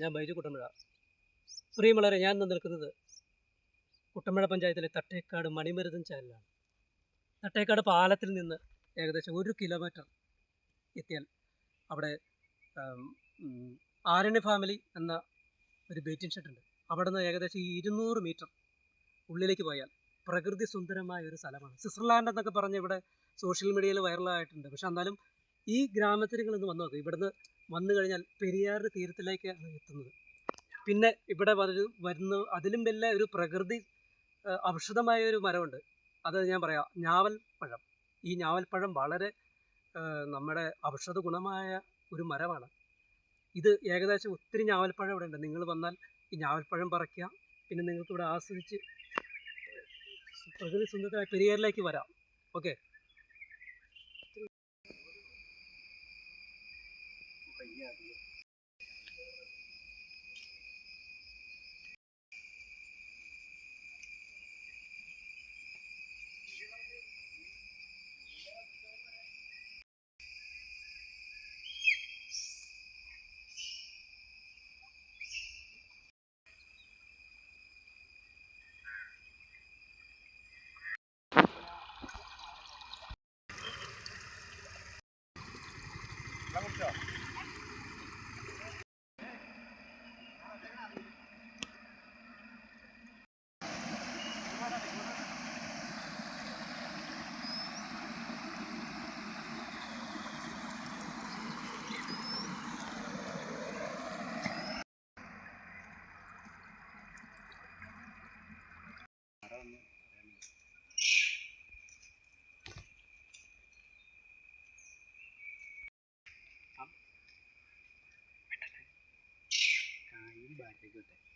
ഞാൻ ബൈജു കുട്ടമ്പഴ പ്രിയമുള്ളവരെ ഞാൻ ഇന്ന് നിൽക്കുന്നത് കുട്ടമ്പഴ പഞ്ചായത്തിലെ തട്ടേക്കാട് മണിമരുതൻ ചാനലാണ്. തട്ടേക്കാട് പാലത്തിൽ നിന്ന് ഏകദേശം ഒരു കിലോമീറ്റർ എത്തിയാൽ അവിടെ ആരണ്യ ഫാമിലി എന്ന ഒരു ബേറ്റിംഗ് ഷെഡുണ്ട് അവിടെ നിന്ന് ഏകദേശം ഇരുന്നൂറ് മീറ്റർ ഉള്ളിലേക്ക് പോയാൽ പ്രകൃതി സുന്ദരമായ ഒരു സ്ഥലമാണ്. സ്വിറ്റ്സർലാൻഡ് എന്നൊക്കെ പറഞ്ഞ് ഇവിടെ സോഷ്യൽ മീഡിയയിൽ വൈറലായിട്ടുണ്ട്. പക്ഷെ എന്നാലും ഈ ഗ്രാമത്തിൽ നിങ്ങളൊന്ന് വന്നു നോക്കുക ഇവിടുന്ന് വന്നു കഴിഞ്ഞാൽ പെരിയാറിന്റെ തീരത്തിലേക്കാണ് എത്തുന്നത്. പിന്നെ ഇവിടെ വരു വരുന്ന അതിലും വലിയ ഒരു പ്രകൃതി ഔഷധമായ ഒരു മരമുണ്ട്. അത് ഞാൻ പറയാം ഞാവൽ പഴം ഈ ഞാവൽപ്പഴം വളരെ നമ്മുടെ ഔഷധ ഗുണമായ ഒരു മരമാണ്. ഇത് ഏകദേശം ഒത്തിരി ഞാവൽപ്പഴം ഇവിടെ ഉണ്ട്. നിങ്ങൾ വന്നാൽ ഈ ഞാവൽപ്പഴം പറിക്കുക പിന്നെ നിങ്ങൾക്ക് ഇവിടെ ആസ്വദിച്ച് പ്രകൃതി സുന്ദരമായ പെരിയാറിലേക്ക് വരാം. Okay? Vamos, tchau. Have a good day.